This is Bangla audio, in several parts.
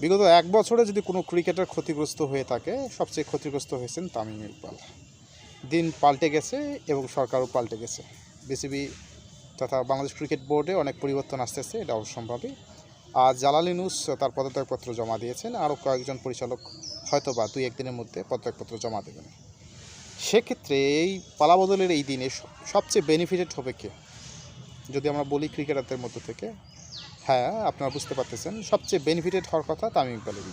বিগত এক বছরে যদি কোনো ক্রিকেটার ক্ষতিগ্রস্ত হয়ে থাকে, সবচেয়ে ক্ষতিগ্রস্ত হয়েছেন তামিম ইকবাল। দিন পাল্টে গেছে এবং সরকারও পাল্টে গেছে। বিসিবি তথা বাংলাদেশ ক্রিকেট বোর্ডে অনেক পরিবর্তন আসতেছে এটা অবশ্যম্ভাবী আর জালালিনুস তার পদত্যাগপত্র জমা দিয়েছেন। আরও কয়েকজন পরিচালক হয়তো বা দুই, একদিনের মধ্যে পদত্যাগপত্র জমা দেবেন। সেক্ষেত্রে এই পালাবদলের এই দিনে সবচেয়ে বেনিফিটেড হবে কে? যদি আমরা বলি ক্রিকেটারদের মধ্য থেকে হ্যাঁ আপনারা বুঝতে পারতেছেন। সবচেয়ে বেনিফিটেড হওয়ার কথা তামিম ইকবালেরই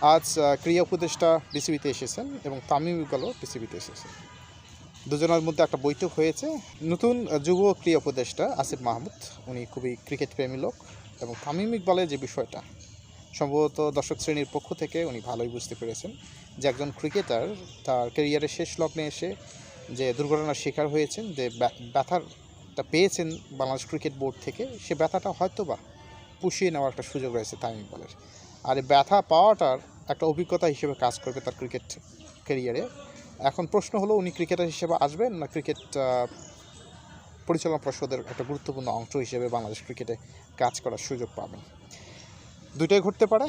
আজ ক্রিয়া উপদেষ্টা বিসিবিতে এসেছেন এবং তামিম ইকবালও বিসিবিতে এসেছেন। দুজনের মধ্যে একটা বৈঠক হয়েছে। নতুন যুব ক্রিয়া উপদেষ্টা আসিফ মাহমুদ, উনি খুবই ক্রিকেট প্রেমী লোক এবং তামিম ইকবালের যে বিষয়টা, সম্ভবত দর্শক শ্রেণির পক্ষ থেকে উনি ভালোই বুঝতে পেরেছেন যে একজন ক্রিকেটার তার ক্যারিয়ারের শেষ লগ্নে এসে যে দুর্ঘটনার শিকার হয়েছেন, যে ব্যা- ব্যথাটা পেয়েছেন বাংলাদেশ ক্রিকেট বোর্ড থেকে, সে ব্যথাটা হয়তো বা পুষিয়ে নেওয়ার একটা সুযোগ রয়েছে তামিম ইকবালের আর এই ব্যথা পাওয়াটার একটা অভিজ্ঞতা হিসেবে কাজ করবে তার ক্রিকেট ক্যারিয়ারে এখন প্রশ্ন হলো, উনি ক্রিকেটার হিসেবে আসবেন না ক্রিকেট পরিচালনা পর্ষদের একটা গুরুত্বপূর্ণ অংশ হিসেবে বাংলাদেশ ক্রিকেটে কাজ করার সুযোগ পাবেন? দুইটাই ঘটতে পারে।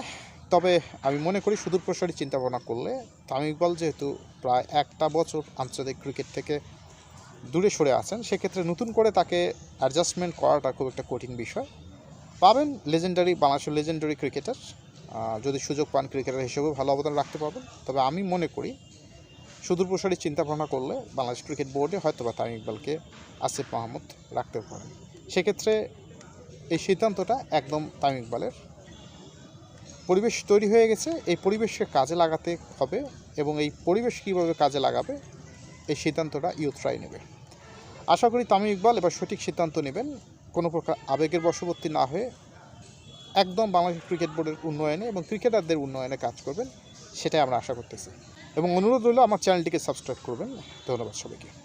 তবে আমি মনে করি সুদূর প্রসারী চিন্তা ভাবনা করলে তামিম ইকবাল যেহেতু প্রায় একটা বছর আন্তর্জাতিক ক্রিকেট থেকে দূরে সরে আছেন, সেক্ষেত্রে নতুন করে তাকে অ্যাডজাস্টমেন্ট করাটা খুব একটা কঠিন বিষয়। পাবেন। লেজেন্ডারি বাংলাদেশের লেজেন্ডারি ক্রিকেটার যদি সুযোগ পান ক্রিকেটার হিসেবেও ভালো অবদান রাখতে পারবেন। তবে আমি মনে করি, সুদূর প্রসারী চিন্তা ভাবনা করলে বাংলাদেশ ক্রিকেট বোর্ডে হয়তো বা তামিম ইকবালকে আসিফ মাহমুদ রাখতে পারেন। সেক্ষেত্রে এই সিদ্ধান্তটা একদম তামিম ইকবালের। পরিবেশ তৈরি হয়ে গেছে, এই পরিবেশকে কাজে লাগাতে হবে এবং এই পরিবেশ কীভাবে কাজে লাগাবে, এই সিদ্ধান্তটা ইউথরাই নেবে। আশা করি তামিম ইকবাল এবার সঠিক সিদ্ধান্ত নেবেন। কোনো প্রকার আবেগের বশবর্তী না হয়ে একদম বাংলাদেশ ক্রিকেট বোর্ডের উন্নয়নে এবং ক্রিকেটারদের উন্নয়নে কাজ করবেন, সেটাই আমরা আশা করতেছি। এবং অনুরোধ রইল, আমার চ্যানেলটিকে সাবস্ক্রাইব করবেন। ধন্যবাদ সবাইকে।